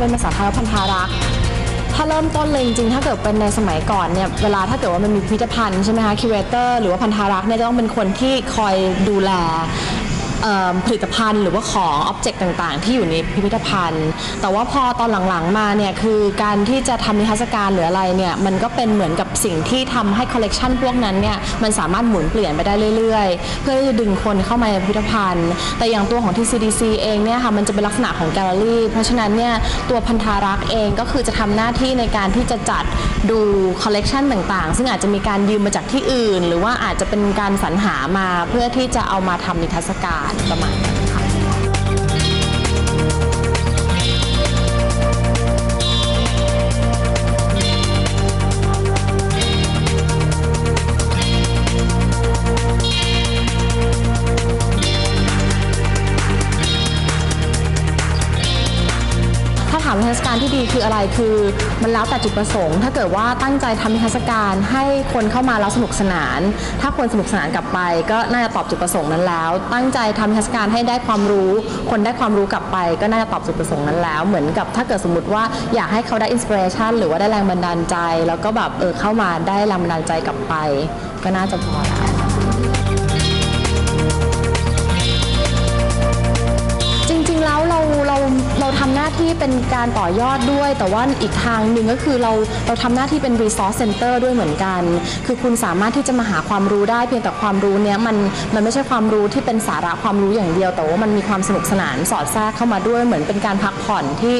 เป็นภาษาไทยว่าพันธารักษ์ถ้าเริ่มต้นเลยจริงๆ ถ้าเกิดเป็นในสมัยก่อนเนี่ย เวลาถ้าเกิดว่ามันมีพิพิธภัณฑ์ใช่ไหมคะคิวเวเตอร์หรือว่าพันธารักษ์เนี่ยจะต้องเป็นคนที่คอยดูแล ผลิตภัณฑ์หรือว่าของอ็อบเจกต์ต่างๆ ที่อยู่ในพิพิธภัณฑ์ แต่ว่าพอตอนหลังๆมาเนี่ยคือการที่จะทำนิทรรศการหรืออะไรเนี่ยมันก็เป็นเหมือนกับสิ่งที่ทำให้คอลเลกชันพวกนั้นเนี่ยมันสามารถหมุนเปลี่ยนไปได้เรื่อยๆ เพื่อที่จะดึงคนเข้ามาในพิพิธภัณฑ์ แต่อย่างตัวของ TCDC เองเนี่ยค่ะมันจะเป็นลักษณะของแกลเลอรี่ เพราะฉะนั้นเนี่ยตัวพันธารักษ์เองก็คือจะทำหน้าที่ในการที่จะจัดดูคอลเลกชันต่างๆ ซึ่งอาจจะมีการยืมมาจากที่อื่น หรือว่าอาจจะเป็นการสรรหามาเพื่อที่จะเอามาทำนิทรรศการประมาณนั้นาถามนิทรรศการที่ดีคืออะไรคือมันแล้วแต่จุดประสงค์ ถ้าเกิดว่าตั้งใจทำนิทรรศการให้คนเข้ามาแล้วสนุกสนาน ถ้าคนสนุกสนานกลับไป ก็น่าจะตอบจุดประสงค์นั้นแล้ว ตั้งใจทำนิทรรศการให้ได้ความรู้ คนได้ความรู้กลับไป ก็น่าจะตอบจุดประสงค์นั้นแล้ว เหมือนกับถ้าเกิดสมมติว่าอยากให้เขาได้อินสปิเรชันหรือว่าได้แรงบันดาลใจ แล้วก็แบบเออเข้ามาได้แรงบันดาลใจกลับไป ก็น่าจะพอแล้ว น้าที่เป็นการต่อยอดด้วย แต่ว่าอีกทางหนึ่งก็คือเราเราทำหน้าที่เป็น resource center ด้วยเหมือนกัน คือคุณสามารถที่จะมาหาความรู้ได้เพียงแต่ความรู้เนี้ยมันมันไม่ใช่ความรู้ที่เป็นสาระความรู้อย่างเดียว แต่ว่ามันมีความสนุกสนานสอดแทรกเข้ามาด้วยเหมือนเป็นการพักผ่อนที่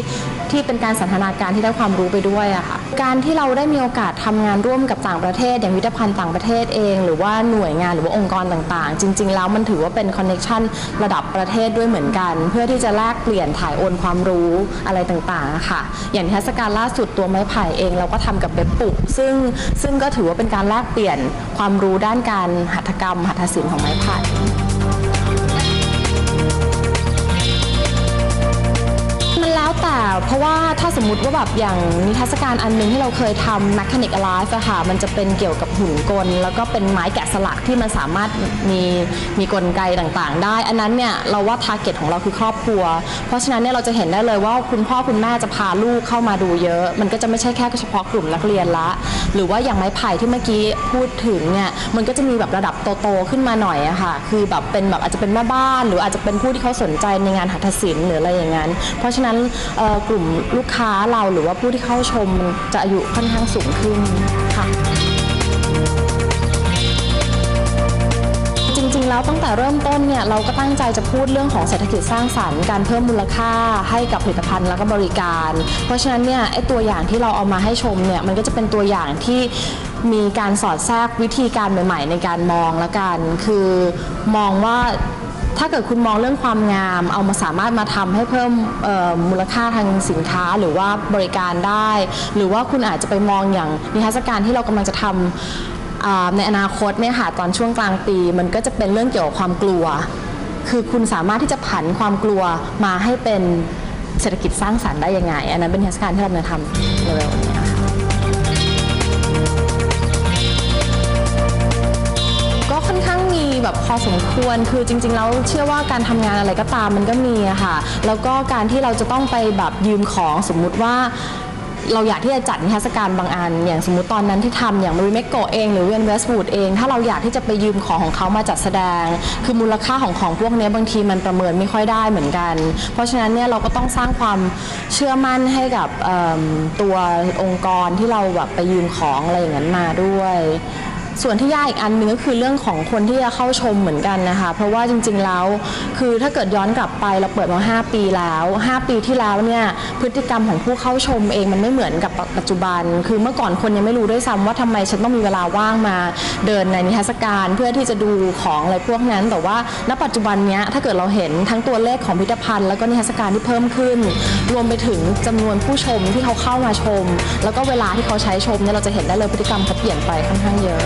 ที่เป็นการสันทนาการที่ได้ความรู้ไปด้วยอะค่ะการที่เราได้มีโอกาสทำงานร่วมกับต่างประเทศ อย่างวิทยาภัณฑ์ต่างประเทศเอง หรือว่าหน่วยงานหรือว่าองค์กรต่างๆ จริง ๆ แล้วมันถือว่าเป็นคอนเน c t ชันระดับประเทศด้วยเหมือนกัน เพื่อที่จะแลกเปลี่ยนถ่ายโอนความรู้อะไรต่างๆค่ะ อย่างเทศกาลล่าสุดตัวไม้ไผ่เองเราก็ทำกับเบบปุก ซึ่งซึ่งก็ถือว่าเป็นการแลกเปลี่ยนความรู้ด้านการหัตถกรรมหัตถศิลป์ของไม้ไผ่ เพราะว่าถ้าสมมติว่าแบบอย่างนิทรรศการอันนึงที่เราเคยทำ Mechanic Alive อะค่ะมันจะเป็นเกี่ยวกับหุ่นกล แล้วก็เป็นไม้แกะสลักที่มันสามารถมีมีกลไกต่างๆ ได้ อันนั้นเนี่ยเราว่าทาร์เก็ตของเราคือครอบครัว เพราะฉะนั้นเนี่ยเราจะเห็นได้เลยว่าคุณพ่อคุณแม่จะพาลูกเข้ามาดูเยอะ มันก็จะไม่ใช่แค่เฉพาะกลุ่มนักเรียนละ หรือว่าอย่างไม้ไผ่ที่เมื่อกี้พูดถึงเนี่ยมันก็จะมีแบบระดับโตๆขึ้นมาหน่อยอะค่ะคือแบบเป็นแบบอาจจะเป็นแม่บ้าน หรืออาจจะเป็นผู้ที่เขาสนใจในงานหัตถศิลป์หรืออะไรอย่างนั้น เพราะฉะนั้นกลุ่มลูกค้าเราหรือว่าผู้ที่เข้าชมจะอายุค่อนข้างสูงขึ้นค่ะ จริงๆ แล้วตั้งแต่เริ่มต้นเนี่ยเราก็ตั้งใจจะพูดเรื่องของเศรษฐกิจสร้างสรรค์การเพิ่มมูลค่าให้กับผลิตภัณฑ์แล้วก็บริการ เพราะฉะนั้นเนี่ยไอ้ตัวอย่างที่เราเอามาให้ชมเนี่ยมันก็จะเป็นตัวอย่างที่มีการสอดแทรกวิธีการใหม่ ๆ ในการมองละกัน คือมองว่า ถ้าเกิดคุณมองเรื่องความงาม เอามาสามารถมาทำให้เพิ่มมูลค่าทางสินค้าหรือว่าบริการได้ หรือว่าคุณอาจจะไปมองอย่างนิทรรศการที่เรากำลังจะทำอ่าในอนาคตเนี่ยค่ะตอนช่วงกลางปี มันก็จะเป็นเรื่องเกี่ยวกับความกลัว คือคุณสามารถที่จะผันความกลัวมาให้เป็นเศรษฐกิจสร้างสรรค์ได้ยังไง อันนั้นเป็นนิทรรศการที่เราจะทำเร็วๆนี้ แบบพอสมควร คือจริงๆแล้วเชื่อว่าการทำงานอะไรก็ตามมันก็มีอะค่ะ แล้วก็การที่เราจะต้องไปแบบยืมของสมมุติว่าเราอยากที่จะจัดนิทรรศการบางอัน อย่างสมมติตอนนั้นที่ทำอย่างมาริเมกโกเองหรือเวนเวสต์วูดเอง ถ้าเราอยากที่จะไปยืมของของเขามาจัดแสดง คือมูลค่าของของพวกนี้บางทีมันประเมินไม่ค่อยได้เหมือนกัน เพราะฉะนั้นเนี่ยเราก็ต้องสร้างความเชื่อมั่นให้กับตัวองค์กรที่เราแบบไปยืมของอะไรอย่างนั้นมาด้วย ส่วนที่ยากอีกอันหนึงก็คือเรื่องของคนที่จะเข้าชมเหมือนกันนะคะ เพราะว่าจริงๆแล้วคือถ้าเกิดย้อนกลับไปเราเปิดมา 5 ปีแล้ว 5 ปีที่แล้วเนี่ยพฤติกรรมของผู้เข้าชมเองมันไม่เหมือนกับปัจจุบัน คือเมื่อก่อนคนยังไม่รู้ด้วยซ้ำว่าทำไมฉันต้องมีเวลาว่างมาเดินในนิทรรศการเพื่อที่จะดูของอะไรพวกนั้น แต่ว่าณปัจจุบันเนี้ยถ้าเกิดเราเห็นทั้งตัวเลขของพิพิธภัณฑ์แล้วก็นิทรรศการที่เพิ่มขึ้น รวมไปถึงจำนวนผู้ชมที่เขาเข้ามาชม แล้วก็เวลาที่เขาใช้ชมเนี่ยเราจะเห็นได้เลยพฤติกรรมเขาเปลี่ยนไปค่อนข้างเยอะ